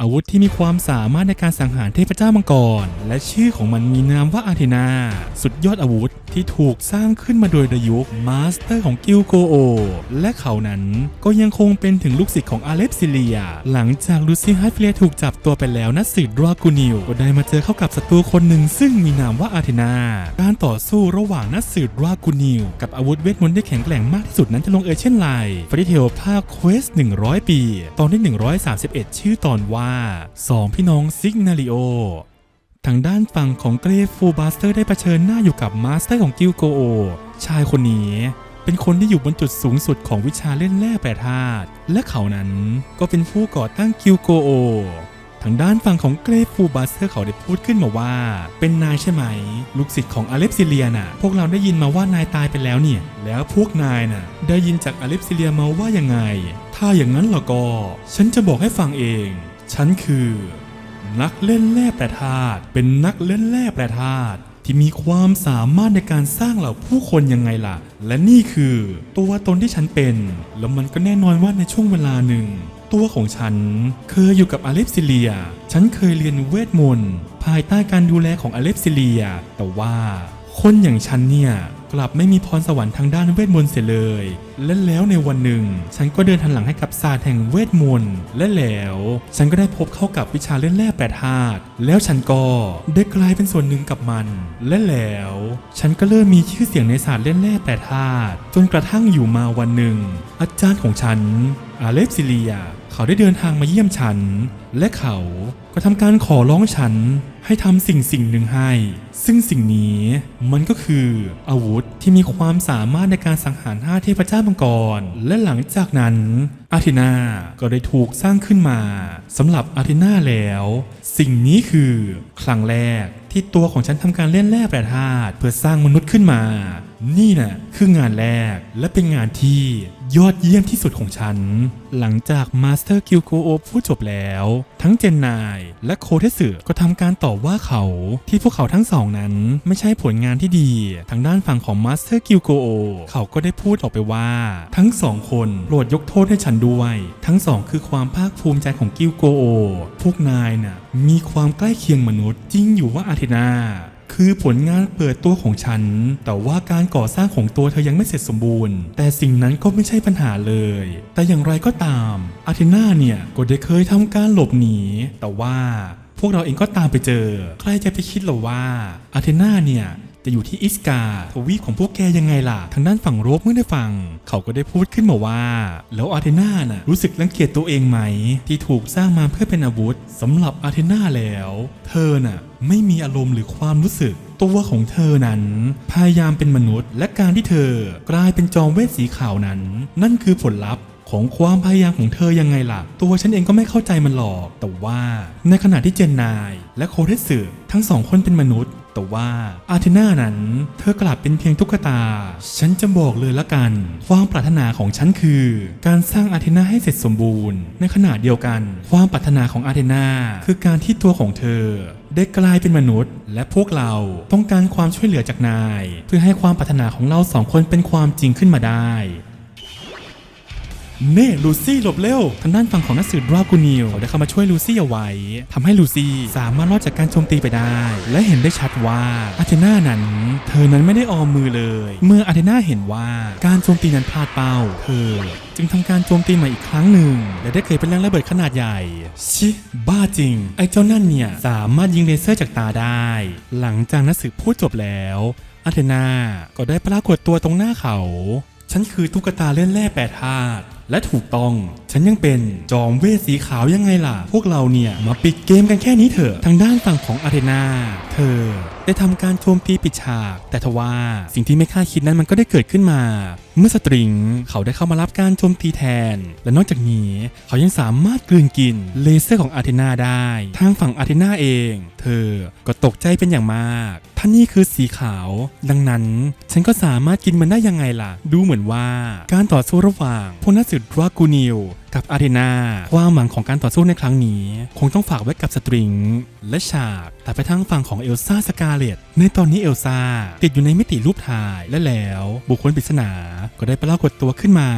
อาวุธที่มีความสามารถในการสังหารเทพเจ้ามังกร และชื่อของมันมีนามว่าอาร์เทนา สุดยอดอาวุธที่ถูกสร้างขึ้นมาโดยดยุคมาสเตอร์ของกิลโกโอ และเขานั้นก็ยังคงเป็นถึงลูกศิษย์ของอาเลฟซิเลีย หลังจากลูซี่ฮัตเฟียถูกจับตัวไปแล้วนัสืดรากูนิลก็ได้มาเจอเข้ากับศัตรูคนหนึ่งซึ่งมีนามว่าอาร์เทนา การต่อสู้ระหว่างนัสืดรากูนิลกับอาวุธเวทมนต์ที่แข็งแกร่งมากที่สุดนั้นจะลงเอยเช่นไรฟริเทลภาคเควส100 ปี ตอนที่ 131 ชื่อตอนว่า2 พี่น้องซิกนาริโอทางด้านฝั่งของเกรฟฟูบาสเตอร์ได้เผชิญหน้าอยู่กับมาสเตอร์ของกิลโกโอ ชายคนนี้เป็นคนที่อยู่บนจุดสูงสุดของวิชาเล่นแร่แปรธาตุและเขานั้นก็เป็นผู้ก่อตั้งกิลโกโอ ทางด้านฝั่งของเกรฟฟูบาสเตอร์เขาได้พูดขึ้นมาว่า เป็นนายใช่ไหม ลูกศิษย์ของอเล็กซิเลียน่ะ พวกเราได้ยินมาว่านายตายไปแล้วเนี่ย แล้วพวกนายน่ะ ได้ยินจากอเล็กซิเลียมาว่ายังไง ถ้าอย่างนั้นล่ะก็ ฉันจะบอกให้ฟังเอง ฉันคือ นักเล่นแร่แปรธาตุเป็นนักเล่นแร่แปรธาตุที่มีความสามารถในการสร้างเหล่าผู้คนยังไงล่ะ และนี่คือ ตัวตนที่ฉันเป็น แล้วมันก็แน่นอนว่าในช่วงเวลาหนึ่ง ตัวของฉัน เคยอยู่กับอเล็กซิเลีย ฉันเคยเรียนเวทมนต์ภายใต้การดูแลของอเล็กซิเลีย แต่ว่า คนอย่างฉันเนี่ย กลับไม่มีพรสวรรค์ทางด้านเวทมนต์เสียเลย และแล้วในวันหนึ่ง ฉันก็เดินทันหลังให้กับศาสตร์แห่งเวทมนต์และแล้ว ฉันก็ได้พบเข้ากับวิชาเล่นแร่แปรธาตุแล้วฉันก็ได้กลายเป็นส่วนหนึ่งกับมัน และแล้ว ฉันก็เริ่มมีชื่อเสียงในศาสตร์เล่นแร่แปรธาตุจนกระทั่งอยู่มาวันหนึ่ง อาจารย์ของฉัน อาเลฟซิเลีย เขาได้เดินทางมาเยี่ยมฉัน และเขาก็ทำการขอร้องฉันให้ทำสิ่งสิ่งหนึ่งให้ ซึ่งสิ่งนี้มันก็คืออาวุธที่มีความสามารถในการสังหารห้าเทพเจ้ามังกร และหลังจากนั้นอาเทนาก็ได้ถูกสร้างขึ้นมาสำหรับอาเทนาแล้ว สิ่งนี้คือครั้งแรกที่ตัวของฉันทำการเล่นแร่แปรธาตุเพื่อสร้างมนุษย์ขึ้นมา นี่น่ะคืองานแรกและเป็นงานที่ ยอดเยี่ยมที่สุดของฉัน หลังจากมาสเตอร์กิลโกโอพูดจบแล้ว ทั้งเจนนายและโคเทสึก็ทำการตอบว่าเขาที่พวกเขาทั้งสองนั้นไม่ใช่ผลงานที่ดี ทางด้านฝั่งของมาสเตอร์กิลโกโอเขาก็ได้พูดออกไปว่า ทั้งสองคนโปรดยกโทษให้ฉันด้วย ทั้งสองคือความภาคภูมิใจของกิลโกโอพวกนายน่ะมีความใกล้เคียงมนุษย์จริงอยู่ว่าอาเทนา คือผลงานเปิดตัวของฉัน แต่ว่าการก่อสร้างของตัวเธอยังไม่เสร็จสมบูรณ์ แต่สิ่งนั้นก็ไม่ใช่ปัญหาเลย แต่อย่างไรก็ตาม อาเทนาเนี่ยก็ได้เคยทำการหลบหนี แต่ว่าพวกเราเองก็ตามไปเจอ ใครจะไปคิดหรอว่าอาเทนาเนี่ย จะอยู่ที่อิสกาทวีปของพวกแกยังไงล่ะ ทางด้านฝั่งโรบเมื่อได้ฟัง เขาก็ได้พูดขึ้นมาว่า แล้วอาเทนาน่ะรู้สึกรังเกียจตัวเองไหม ที่ถูกสร้างมาเพื่อเป็นอาวุธสำหรับอาเทนาแล้ว เธอน่ะไม่มีอารมณ์หรือความรู้สึก ตัวของเธอนั้น พยายามเป็นมนุษย์ และการที่เธอกลายเป็นจอมเวทสีขาวนั้น นั่นคือผลลัพธ์ของความพยายามของเธอยังไงล่ะ ตัวฉันเองก็ไม่เข้าใจมันหรอก แต่ว่าในขณะที่เจนนาย และโคเทสึทั้งสองคนเป็นมนุษย์ แต่ว่าอาเทนานั้น เธอกลับเป็นเพียงตุ๊กตา ฉันจะบอกเลยละกัน ความปรารถนาของฉันคือ การสร้างอาเทนาให้เสร็จสมบูรณ์ ในขณะเดียวกัน ความปรารถนาของอาเทนาคือการที่ตัวของเธอ ได้กลายเป็นมนุษย์ และพวกเราต้องการความช่วยเหลือจากนาย เพื่อให้ความปรารถนาของเราสองคนเป็นความจริงขึ้นมาได้ เน่ลูซี่หลบเร็วทางด้านฝั่งของนักสืบรากูนิลเขาได้เข้ามาช่วยลูซี่เอาไว้ทำให้ลูซี่สามารถรอดจากการโจมตีไปได้ และเห็นได้ชัดว่าอาเทนานั้น เธอนั้นไม่ได้ออมมือเลย เมื่ออาเทนาเห็นว่าการโจมตีนั้นพลาดเป้า เธอ จึงทำการโจมตีใหม่อีกครั้งหนึ่ง และได้เคยเป็นแรงระเบิดขนาดใหญ่ ชิ บ้าจริง ไอ้เจ้านั่นเนี่ยสามารถยิงเลเซอร์จากตาได้ หลังจากนักสืบพูดจบแล้วอาเทนาก็ได้ปรากฏตัวตรงหน้าเขา ฉันคือตุ๊กตาเล่นแร่แปรธาตุ และถูกต้อง ฉันยังเป็นจอมเวทสีขาวยังไงล่ะ พวกเราเนี่ย มาปิดเกมกันแค่นี้เถอะ ทางด้านฝั่งของอาเทนา เธอ ได้ทำการโจมตีปิดฉาก แต่ทว่าสิ่งที่ไม่คาดคิดนั้นมันก็ได้เกิดขึ้นมา เมื่อสตริงเขาได้เข้ามารับการโจมตีแทน และนอกจากนี้ เขายังสามารถกลืนกินเลเซอร์ของอาเทนาได้ ทางฝั่งอาเทนาเอง เธอก็ตกใจเป็นอย่างมาก ท่านี่คือสีขาว ดังนั้น ฉันก็สามารถกินมันได้ยังไงล่ะ ดูเหมือนว่าการต่อสู้ระหว่างพวกนักสืบดรากูนิล กับอารีนาความหวังของการต่อสู้ในครั้งนี้ คงต้องฝากไว้กับสตริง และฉาก แต่ไปทางฝั่งของเอลซ่าสกาเลตในตอนนี้เอลซ่าติดอยู่ในมิติรูปถ่ายและแล้ว บุคคลปริศนาก็ได้ปรากฏตัวขึ้นมา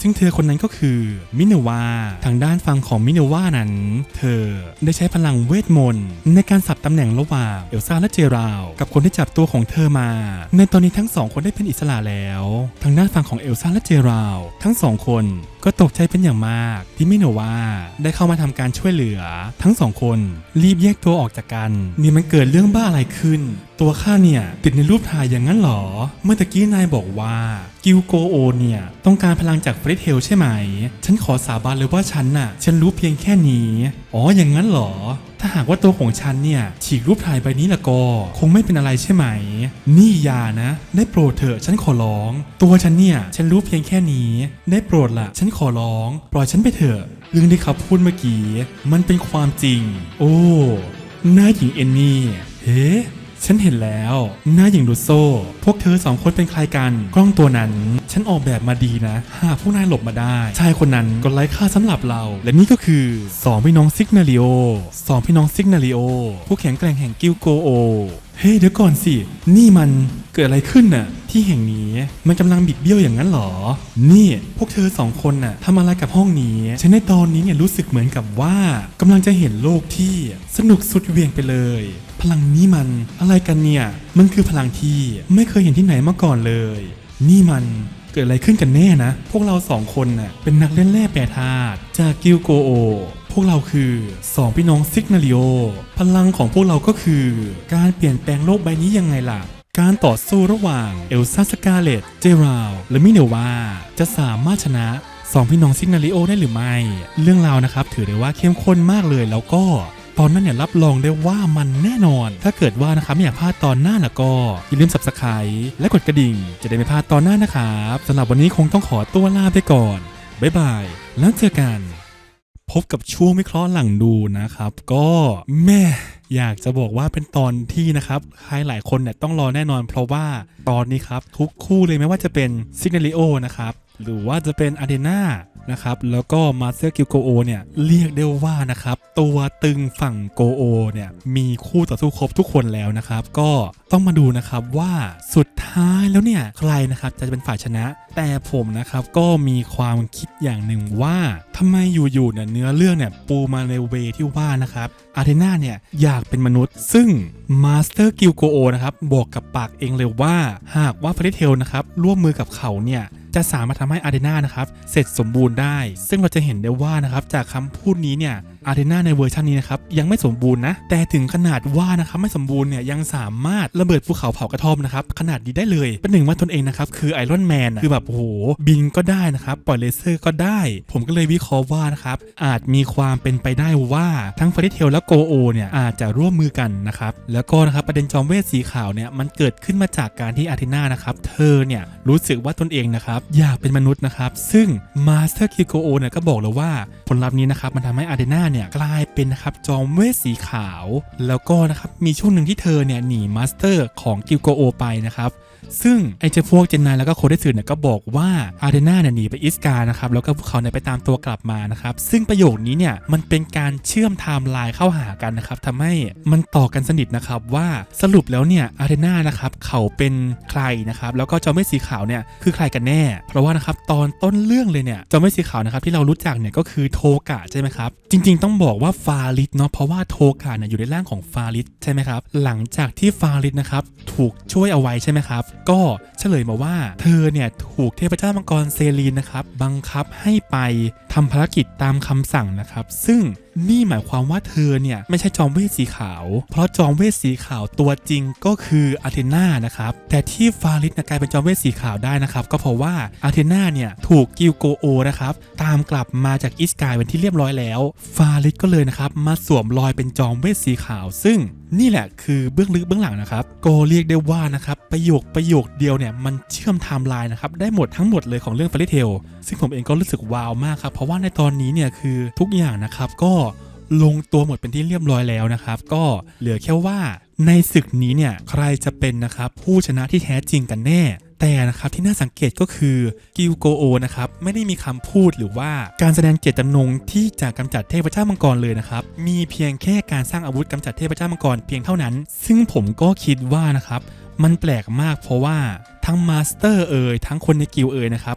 ซึ่งเธอคนนั้นก็คือมินวาทางด้านฝั่งของมินวานั้น เธอได้ใช้พลังเวทมนต์ในการสับตำแหน่งระหว่างเอลซ่าและเจราว กับคนที่จับตัวของเธอมา ในตอนนี้ทั้งสองคนได้เป็นอิสระแล้ว ทางด้านฝั่งของเอลซ่าและเจราว ทั้งสองคนก็ตกใจเป็นอย่างมากที่มิโนวาได้เข้ามาทำการช่วยเหลือ ทั้งสองคนรีบแยกตัวออกจากกัน นี่มันเกิดเรื่องบ้าอะไรขึ้น ตัวข้าเนี่ย ติดในรูปถ่ายอย่างนั้นหรอ เมื่อตะกี้นายบอกว่า กิลโกโอเนี่ยต้องการพลังจากเฟรดเทลใช่ไหม ฉันขอสาบานเลยว่าฉันน่ะ ฉันรู้เพียงแค่นี้ อ๋ออย่างนั้นเหรอ ถ้าหากว่าตัวของฉันเนี่ย ฉีกรูปถ่ายใบนี้ละก็คงไม่เป็นอะไรใช่ไหม นี่ยานะ ได้โปรดเถอะฉันขอร้อง ตัวฉันเนี่ย ฉันรู้เพียงแค่นี้ ได้โปรดละฉันขอร้อง ปล่อยฉันไปเถอะเรื่องที่เขาพูดเมื่อกี้มันเป็นความจริง โอ้หน้าหญิงเอนนี่เฮ้ ฉันเห็นแล้ว หน้าหญิงดูโซพวกเธอสองคนเป็นใครกัน กล้องตัวนั้น ฉันออกแบบมาดีนะ หากพวกนายหลบมาได้ ชายคนนั้นก็ไร้ค่าสำหรับเรา และนี่ก็คือสองพี่น้องซิกนาริโอสองพี่น้องซิกนาริโอผู้แข็งแกร่งแห่งกิลโกโอเฮ้ยเดี๋ยวก่อนสิ นี่มันเกิดอะไรขึ้นน่ะ ที่แห่งนี้มันกำลังบิดเบี้ยวอย่างนั้นเหรอ นี่ พวกเธอสองคนน่ะทำอะไรกับห้องนี้ ฉันในตอนนี้เนี่ยรู้สึกเหมือนกับว่ากำลังจะเห็นโลกที่สนุกสุดเวียงไปเลย พลังนี้มันอะไรกันเนี่ย มันคือพลังที่ไม่เคยเห็นที่ไหนมาก่อนเลย นี่มันเกิดอะไรขึ้นกันแน่นะ พวกเราสองคนน่ะเป็นนักเล่นแร่แปรธาตุจากกิลโกโอ พวกเราคือสองพี่น้องซิกนาริโอ พลังของพวกเราก็คือ การเปลี่ยนแปลงโลกใบนี้ยังไงล่ะ การต่อสู้ระหว่างเอลซ่าสกาเลตเจราวและมิเนวาจะสามารถชนะสองพี่น้องซิกนาริโอได้หรือไม่ เรื่องราวนะครับถือได้ว่าเข้มข้นมากเลยแล้วก็ ตอนนั้นเนี่ยรับรองได้ว่ามันแน่นอน ถ้าเกิดว่านะครับไม่อยากพลาดตอนหน้าล้วก็อย่าลืม subscribe และกดกระดิ่ง จะได้ไม่พลาดตอนหน้านะครับสำหรับวันนี้คงต้องขอตัวลาไปก่อนบ๊ายบายแล้วเจอกัน พบกับช่วงวิเคราะห์หลังดูนะครับ ก็แม่อยากจะบอกว่าเป็นตอนที่นะครับใครหลายคนเนี่ยต้องรอแน่นอน เพราะว่าตอนนี้ครับทุกคู่เลยไม่ว่าจะเป็นซิกเนลิโอนะครับ หรือว่าจะเป็นอาเดนานะครับแล้วก็มาเซอร์กิลโกโอเนี่ยเรียกได้ว่านะครับตัวตึงฝั่งโกโอเนี่ยมีคู่ต่อสู้ครบทุกคนแล้วนะครับ ก็ต้องมาดูนะครับว่าสุดท้ายแล้วเนี่ยใครนะครับจะเป็นฝ่ายชนะ แต่ผมนะครับก็มีความคิดอย่างหนึ่งว่าทำไมอยู่ๆเนี่ยเนื้อเรื่องเนี่ยปูมาในเวที่ว่านะครับอาเทนาเนี่ยอยากเป็นมนุษย์ ซึ่งมาสเตอร์กิลโกโอนะครับบอกกับปากเองเลยว่า หากว่าฟริเทลนะครับร่วมมือกับเขาเนี่ย จะสามารถทำให้อาร์เดนานะครับเสร็จสมบูรณ์ได้ ซึ่งเราจะเห็นได้ว่านะครับจากคำพูดนี้เนี่ย อาร์เดนาในเวอร์ชันนี้นะครับยังไม่สมบูรณ์นะ แต่ถึงขนาดว่านะครับไม่สมบูรณ์เนี่ยยังสามารถระเบิดภูเขาเผากระท่อมนะครับขนาดนี้ได้เลยเป็นหนึ่งว่าตนเองนะครับคือไอรอนแมนคือแบบโอ้โหบินก็ได้นะครับปล่อยเลเซอร์ก็ได้ ผมก็เลยวิเคราะห์ว่านะครับอาจมีความเป็นไปได้ว่าทั้งฟาริเทลและโกโอเนี่ยอาจจะร่วมมือกันนะครับแล้วก็นะครับประเด็นจอมเวทสีขาวเนี่ยมันเกิดขึ้นมาจากการที่อาร์เทนานะครับเธอเนี่ยรู้สึกว่าตนเองนะครับอยากเป็นมนุษย์นะครับซึ่งมาสเตอร์คิโกโอเนี่ยก็บอกเลยว่าผลลัพธ์นี้นะครับมันทำให้อาร์เทนาเนี่ยกลายเป็นนะครับจอมเวทสีขาว แล้วก็นะครับมีช่วงหนึ่งที่เธอเนี่ยหนีมาสเตอร์ของกิลโกโอไปนะครับซึ่งไอ้เจ้าพวกเจนนายแล้วก็โคเดสึเนี่ยก็บอกว่าอาร์เดนาเนี่ยหนีไปอิสกานะครับแล้วก็พวกเขาเนี่ยไปตามตัวกลับมานะครับซึ่งประโยคนี้เนี่ยมันเป็นการเชื่อมไทม์ไลน์เข้าหากันนะครับทำให้มันต่อกันสนิทนะครับว่าสรุปแล้วเนี่ยอาร์เดนานะครับเขาเป็นใครนะครับแล้วก็จอมเวทสีขาวเนี่ยคือใครกันแน่ เพราะว่านะครับตอนต้นเรื่องเลยเนี่ยจอมเวทสีขาวนะครับที่เรารู้จักเนี่ยก็คือโทกะใช่ไหมครับจริงๆต้องบอกว่าฟาริสเนาะเพราะว่าโทกาเนี่ยอยู่ในร่างของฟาริสใช่ไหมครับ หลังจากที่ฟาริสนะครับถูกช่วยเอาไว้ใช่ไหมครับ ก็เฉลยมาว่า เธอเนี่ยถูกเทพเจ้ามังกรเซรีนนะครับบังคับให้ไปทำภารกิจตามคำสั่งนะครับ ซึ่ง นี่หมายความว่าเธอเนี่ยไม่ใช่จอมเวทสีขาว เพราะจอมเวทสีขาวตัวจริงก็คืออาเทนานะครับ แต่ที่ฟาริสกลายเป็นจอมเวทสีขาวได้นะครับ ก็เพราะว่าอาเทนาเนี่ยถูกกิลโกโอนะครับตามกลับมาจากอิสกายเป็นที่เรียบร้อยแล้ว ฟาริสก็เลยนะครับมาสวมรอยเป็นจอมเวทสีขาว ซึ่งนี่แหละคือเบื้องลึกเบื้องหลังนะครับก็เรียกได้ว่านะครับประโยคประโยคเดียวเนี่ยมันเชื่อมไทม์ไลน์นะครับได้หมดทั้งหมดเลยของเรื่องฟาริเทลซึ่งผมเองก็รู้สึกว้าวมากครับเพราะว่าในตอนนี้เนี่ยคือทุกอย่างนะครับก็ ลงตัวหมดเป็นที่เรียบร้อยแล้วนะครับ ก็เหลือแค่ว่าในศึกนี้เนี่ยใครจะเป็นนะครับผู้ชนะที่แท้จริงกันแน่ แต่นะครับที่น่าสังเกตก็คือกิลโกโอนะครับไม่ได้มีคำพูดหรือว่าการแสดงเจตจำนงที่จะกำจัดเทพเจ้ามังกรเลยนะครับมีเพียงแค่การสร้างอาวุธกำจัดเทพเจ้ามังกรเพียงเท่านั้น ซึ่งผมก็คิดว่านะครับมันแปลกมากเพราะว่าทั้งมาสเตอร์เอ่ยทั้งคนในกิลเอ่ยนะครับ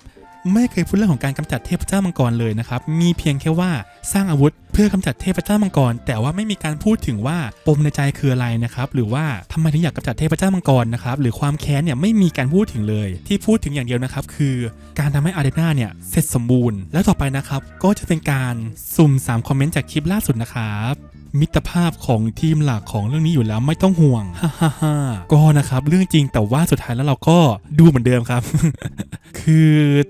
ไม่เคยพูดเรื่องของการกำจัดเทพเจ้ามังกรเลยนะครับ มีเพียงแค่ว่าสร้างอาวุธเพื่อกำจัดเทพเจ้ามังกร แต่ว่าไม่มีการพูดถึงว่าปมในใจคืออะไรนะครับ หรือว่าทำไมถึงอยากกำจัดเทพเจ้ามังกรนะครับ หรือความแค้นเนี่ยไม่มีการพูดถึงเลย ที่พูดถึงอย่างเดียวนะครับ คือการทำให้อารีนาเนี่ยเสร็จสมบูรณ์ แล้วต่อไปนะครับ ก็จะเป็นการสุ่ม3คอมเมนต์จากคลิปล่าสุดนะครับ มิตรภาพของทีมหลักของเรื่องนี้อยู่แล้วไม่ต้องห่วงฮ่าฮ่าฮ่าก็นะครับเรื่องจริงแต่ว่าสุดท้ายแล้วเราก็ดูเหมือนเดิมครับ คือ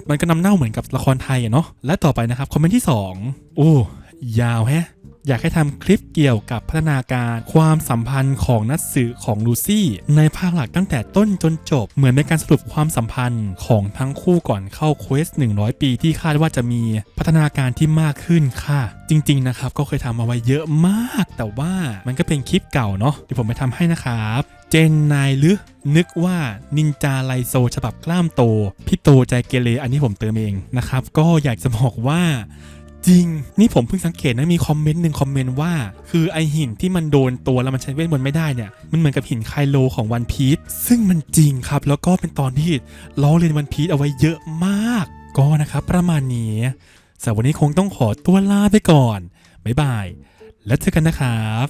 มันก็นำเน่าเหมือนกับละครไทยอะเนาะและต่อไปนะครับคอมเมนต์ที่ 2 โอ้ยาวแฮะ อยากให้ทำคลิปเกี่ยวกับพัฒนาการความสัมพันธ์ของนัตสึของลูซี่ ในภาคหลักตั้งแต่ต้นจนจบ เหมือนเป็นการสรุปความสัมพันธ์ของทั้งคู่ก่อนเข้าเควส100 ปีที่คาดว่าจะมีพัฒนาการที่มากขึ้นค่ะ จริง ๆ นะครับ ก็เคยทำเอาไว้เยอะมาก แต่ว่ามันก็เป็นคลิปเก่าเนาะเดี๋ยวผมไปทำให้นะครับเจนนายหรือนึกว่านินจาไลโซฉบับกล้ามโต พี่โตใจเกเรอันนี้ผมเติมเองนะครับ ก็อยากจะบอกว่า จริง นี่ผมเพิ่งสังเกตนะมีคอมเมนต์หนึ่งคอมเมนต์ว่า คือไอหินที่มันโดนตัวแล้วมันใช้เวทมนต์ไม่ได้เนี่ยมันเหมือนกับหินไคโลของวันพีชซึ่งมันจริงครับ แล้วก็เป็นตอนที่ล้อเลียนวันพีชเอาไว้เยอะมาก ก็นะครับ ประมาณนี้สำหรับวันนี้คงต้องขอตัวลาไปก่อนบ๊ายบาย แล้วเจอกันนะครับ